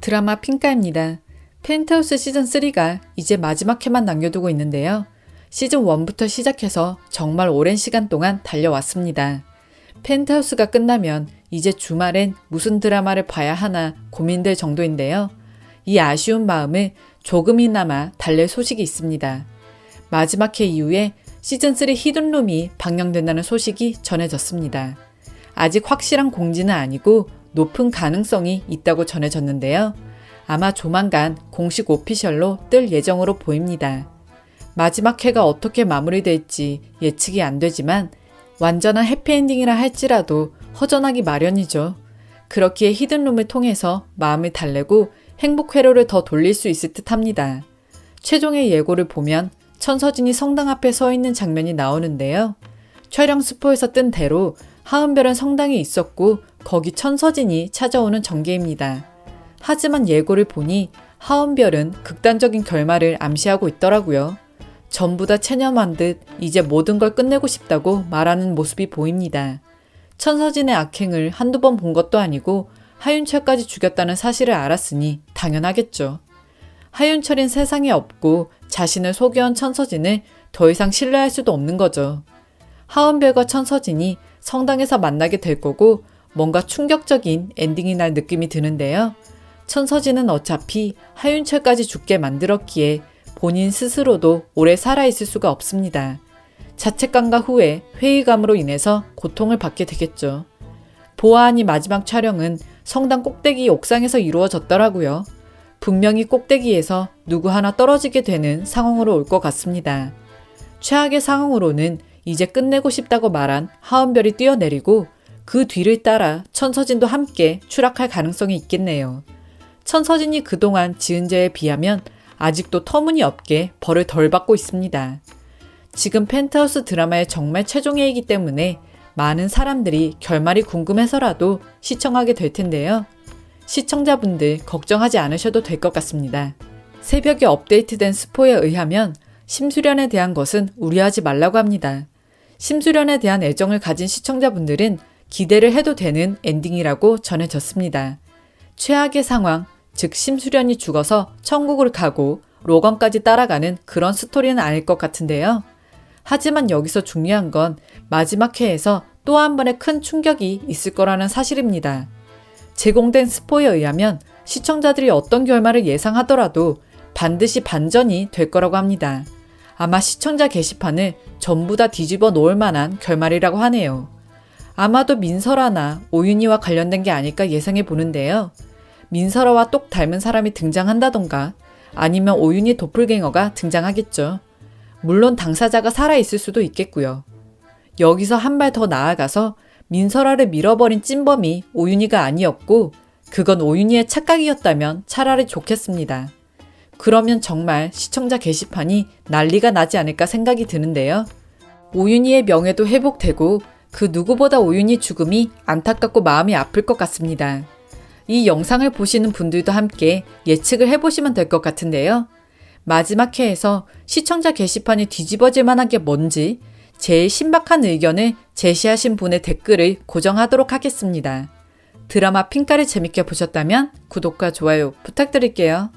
드라마 핑카입니다. 펜트하우스 시즌3가 이제 마지막 회만 남겨두고 있는데요. 시즌 1부터 시작해서 정말 오랜 시간 동안 달려왔습니다. 펜트하우스가 끝나면 이제 주말엔 무슨 드라마를 봐야 하나 고민될 정도인데요. 이 아쉬운 마음을 조금이나마 달랠 소식이 있습니다. 마지막 회 이후에 시즌3 히든룸이 방영된다는 소식이 전해졌습니다. 아직 확실한 공지는 아니고 높은 가능성이 있다고 전해졌는데요. 아마 조만간 공식 오피셜로 뜰 예정으로 보입니다. 마지막 회가 어떻게 마무리될지 예측이 안 되지만 완전한 해피엔딩이라 할지라도 허전하기 마련이죠. 그렇기에 히든룸을 통해서 마음을 달래고 행복 회로를 더 돌릴 수 있을 듯 합니다. 최종의 예고를 보면 천서진이 성당 앞에 서 있는 장면이 나오는데요. 촬영 스포에서 뜬 대로 하은별은 성당에 있었고 거기 천서진이 찾아오는 전개입니다. 하지만 예고를 보니 하은별은 극단적인 결말을 암시하고 있더라고요. 전부 다 체념한 듯 이제 모든 걸 끝내고 싶다고 말하는 모습이 보입니다. 천서진의 악행을 한두 번 본 것도 아니고 하윤철까지 죽였다는 사실을 알았으니 당연하겠죠. 하윤철인 세상에 없고 자신을 속여온 천서진을 더 이상 신뢰할 수도 없는 거죠. 하은별과 천서진이 성당에서 만나게 될 거고 뭔가 충격적인 엔딩이 날 느낌이 드는데요. 천서진은 어차피 하윤철까지 죽게 만들었기에 본인 스스로도 오래 살아있을 수가 없습니다. 자책감과 후회, 회의감으로 인해서 고통을 받게 되겠죠. 보아하니 마지막 촬영은 성당 꼭대기 옥상에서 이루어졌더라고요. 분명히 꼭대기에서 누구 하나 떨어지게 되는 상황으로 올 것 같습니다. 최악의 상황으로는 이제 끝내고 싶다고 말한 하은별이 뛰어내리고 그 뒤를 따라 천서진도 함께 추락할 가능성이 있겠네요. 천서진이 그동안 지은 죄에 비하면 아직도 터무니없게 벌을 덜 받고 있습니다. 지금 펜트하우스 드라마의 정말 최종회이기 때문에 많은 사람들이 결말이 궁금해서라도 시청하게 될 텐데요. 시청자분들 걱정하지 않으셔도 될 것 같습니다. 새벽에 업데이트된 스포에 의하면 심수련에 대한 것은 우려하지 말라고 합니다. 심수련에 대한 애정을 가진 시청자분들은 기대를 해도 되는 엔딩이라고 전해졌습니다. 최악의 상황, 즉 심수련이 죽어서 천국을 가고 로건까지 따라가는 그런 스토리는 아닐 것 같은데요. 하지만 여기서 중요한 건 마지막 회에서 또 한 번의 큰 충격이 있을 거라는 사실입니다. 제공된 스포에 의하면 시청자들이 어떤 결말을 예상하더라도 반드시 반전이 될 거라고 합니다. 아마 시청자 게시판을 전부 다 뒤집어 놓을 만한 결말이라고 하네요. 아마도 민설아나 오윤희와 관련된 게 아닐까 예상해 보는데요. 민설아와 똑 닮은 사람이 등장한다던가 아니면 오윤희 도플갱어가 등장하겠죠. 물론 당사자가 살아있을 수도 있겠고요. 여기서 한 발 더 나아가서 민설아를 밀어버린 찐범이 오윤희가 아니었고 그건 오윤희의 착각이었다면 차라리 좋겠습니다. 그러면 정말 시청자 게시판이 난리가 나지 않을까 생각이 드는데요. 오윤희의 명예도 회복되고 그 누구보다 오윤희 죽음이 안타깝고 마음이 아플 것 같습니다. 이 영상을 보시는 분들도 함께 예측을 해보시면 될 것 같은데요. 마지막 회에서 시청자 게시판이 뒤집어질 만한 게 뭔지 제일 신박한 의견을 제시하신 분의 댓글을 고정하도록 하겠습니다. 드라마 핑카를 재밌게 보셨다면 구독과 좋아요 부탁드릴게요.